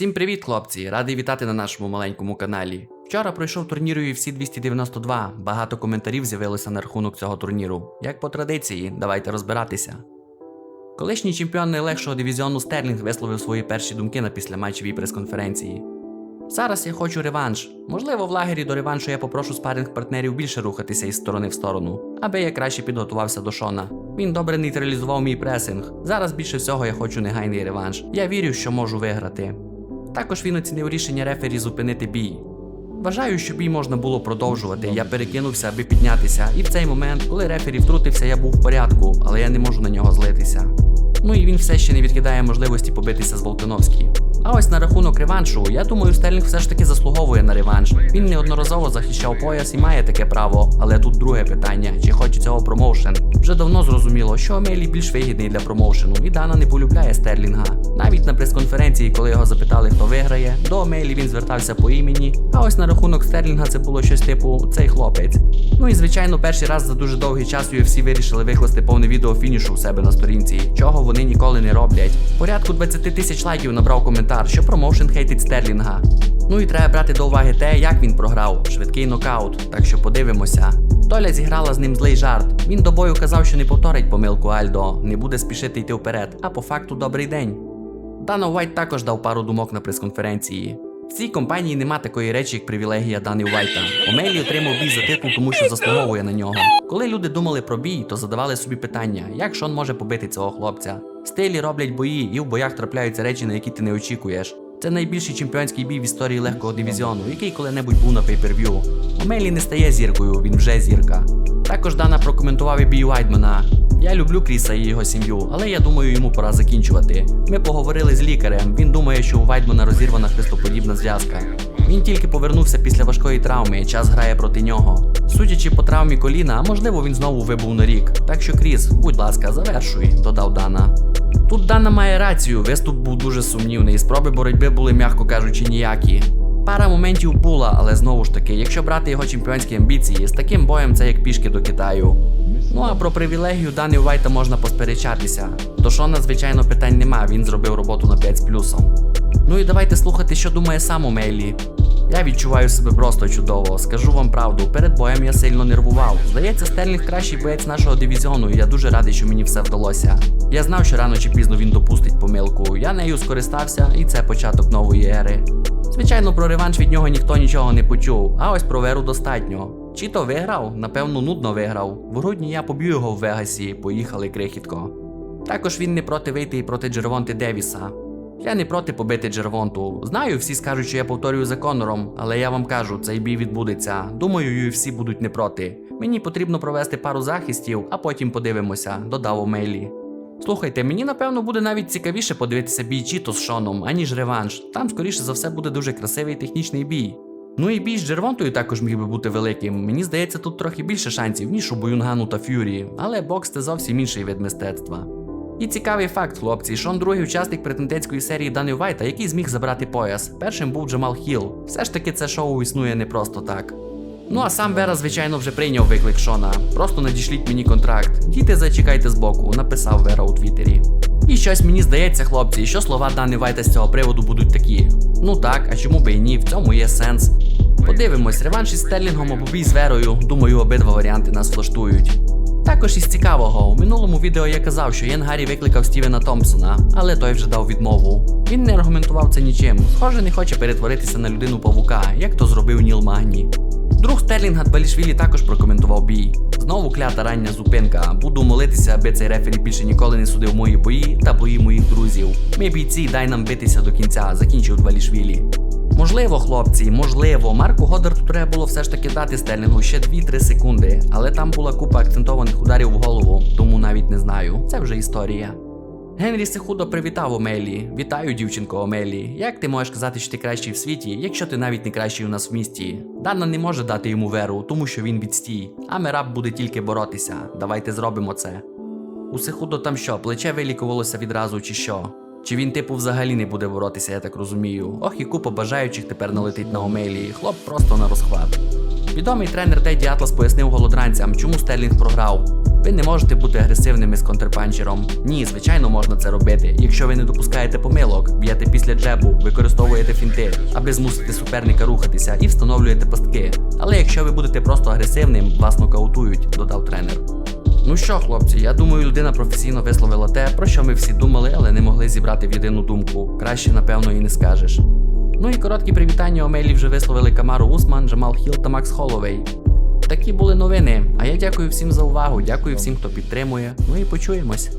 Всім привіт, хлопці! Радий вітати на нашому маленькому каналі. Вчора пройшов турнір UFC 292. Багато коментарів з'явилося на рахунок цього турніру. Як по традиції, давайте розбиратися. Колишній чемпіон найлегшого дивізіону Стерлінг висловив свої перші думки на післяматчевій прес-конференції. Зараз я хочу реванш. Можливо, в лагері до реваншу я попрошу спаринг партнерів більше рухатися із сторони в сторону, аби я краще підготувався до Шона. Він добре нейтралізував мій пресинг. Зараз більше всього я хочу негайний реванш. Я вірю, що можу виграти. Також він оцінив рішення рефері зупинити бій. Вважаю, що бій можна було продовжувати. Я перекинувся, аби піднятися, і в цей момент, коли рефері втрутився, я був в порядку, але я не можу на нього злитися. Ну і він все ще не відкидає можливості побитися з Волтиновським. А ось на рахунок реваншу, я думаю, Стерлінг все ж таки заслуговує на реванш. Він неодноразово захищав пояс і має таке право. Але тут друге питання: чи хоче цього промоушен? Вже давно зрозуміло, що Омелі більш вигідний для промоушену, і Дана не полюбляє Стерлінга. Навіть на прес-конференції, коли його запитали, хто виграє, до Омелі він звертався по імені. А ось на рахунок Стерлінга це було щось типу цей хлопець. Ну і звичайно, перший раз за дуже довгий час UFC вирішили викласти повне відео фінішу у себе на сторінці, чого вони ніколи не роблять. Порядку 20 тисяч лайків набрав коментар, що промоушен хейтить Стерлінга. Ну і треба брати до уваги те, як він програв. Швидкий нокаут, так що подивимося. Доля зіграла з ним злий жарт. Він до бою казав, що не повторить помилку Альдо, не буде спішити йти вперед, а по факту добрий день. Дана Уайт також дав пару думок на прес-конференції. В цій компанії нема такої речі, як привілегія Дани Уайта. Омелі отримав бій за титул, тому що заслуговує на нього. Коли люди думали про бій, то задавали собі питання, як Шон може побити цього хлопця. Стилі роблять бої, і в боях трапляються речі, на які ти не очікуєш. Це найбільший чемпіонський бій в історії легкого дивізіону, який коли-небудь був на пейперв'ю. Омелі не стає зіркою, він вже зірка. Також Дана прокоментував і бій Вайдмана. Я люблю Кріса і його сім'ю, але я думаю, йому пора закінчувати. Ми поговорили з лікарем. Він думає, що у Вайдмана розірвана хрестоподібна зв'язка. Він тільки повернувся після важкої травми, і час грає проти нього. Судячи по травмі коліна, можливо, він знову вибув на рік. Так що, Кріс, будь ласка, завершуй, додав Дана. Тут Дана має рацію, виступ був дуже сумнівний, спроби боротьби були, м'яко кажучи, ніякі. Пара моментів була, але знову ж таки, якщо брати його чемпіонські амбіції, з таким боєм це як пішки до Китаю. Ну а про привілегію Дани Вайта можна посперечатися. До Шона, звичайно, питань нема, він зробив роботу на 5 з плюсом. Ну і давайте слухати, що думає сам Омейлі. Я відчуваю себе просто чудово. Скажу вам правду, перед боєм я сильно нервував. Здається, Стерлінг кращий боєць нашого дивізіону, і я дуже радий, що мені все вдалося. Я знав, що рано чи пізно він допустить помилку. Я нею скористався, і це початок нової ери. Звичайно, про реванш від нього ніхто нічого не почув, а ось про веру достатньо. Чи то виграв? Напевно, нудно виграв. В грудні я поб'ю його в Вегасі, поїхали крихітко. Також він не проти вийти і проти Джервонти Девіса. Я не проти побити Джервонту. Знаю, всі скажуть, що я повторюю за Конором, але я вам кажу, цей бій відбудеться. Думаю, UFC будуть не проти. Мені потрібно провести пару захистів, а потім подивимося, додав Омейлі. Слухайте, мені напевно буде навіть цікавіше подивитися бій Чіто з Шоном, аніж реванш. Там, скоріше за все, буде дуже красивий технічний бій. Ну і бій з Джервонтою також міг би бути великим. Мені здається, тут трохи більше шансів, ніж у Буюнгану та Ф'юрі, але бокс це зовсім інший вид мистецтва. І цікавий факт, хлопці, Шон другий учасник претендентської серії Дани Вайта, який зміг забрати пояс. Першим був Джамал Хіл. Все ж таки, це шоу існує не просто так. Ну а сам Вера, звичайно, вже прийняв виклик Шона. Просто надішліть мені контракт. Діти, зачекайте збоку, написав Вера у Твіттері. І щось мені здається, хлопці, що слова Дани Вайта з цього приводу будуть такі. Ну так, а чому би і ні, в цьому є сенс. Подивимось, реванш із Стерлінгом або бій з Верою. Думаю, обидва варіанти нас влаштують. Також із цікавого, у минулому відео я казав, що Єн Гаррі викликав Стівена Томпсона, але той вже дав відмову. Він не аргументував це нічим. Схоже, не хоче перетворитися на людину павука, як то зробив Ніл Магні. Друг Стерлінга Дбалішвілі також прокоментував бій. Знову клята рання зупинка. Буду молитися, аби цей рефері більше ніколи не судив мої бої та бої моїх друзів. Ми бійці, дай нам битися до кінця, закінчив Дбалішвілі. Можливо, хлопці, можливо, Марку Годдарту треба було все ж таки дати Стерлінгу ще 2-3 секунди, але там була купа акцентованих ударів в голову, тому навіть не знаю. Це вже історія. Генрі Сехудо привітав Омелі. Вітаю, дівчинко Омелі. Як ти можеш казати, що ти кращий в світі, якщо ти навіть не кращий у нас в місті? Дана не може дати йому веру, тому що він відстій, а Мераб буде тільки боротися. Давайте зробимо це. У Сехудо там що, плече вилікувалося відразу чи що? Чи він, типу, взагалі не буде боротися, я так розумію. Ох, і купа бажаючих тепер налетить на Омелі. Хлоп просто на розхват. Відомий тренер Теді Атлас пояснив голодранцям, чому Стерлінг програв. Ви не можете бути агресивними з контрпанчером. Ні, звичайно, можна це робити, якщо ви не допускаєте помилок, б'єте після джебу, використовуєте фінти, аби змусити суперника рухатися і встановлюєте пастки. Але якщо ви будете просто агресивним, вас нокаутують, додав тренер. Ну що, хлопці, я думаю, людина професійно висловила те, про що ми всі думали, але не могли зібрати в єдину думку. Краще, напевно, і не скажеш. Ну і короткі привітання Омелі вже висловили Камару Усман, Джамал Хіл та Макс Холовей. Такі були новини. А я дякую всім за увагу, дякую всім, хто підтримує. Ну і почуємось.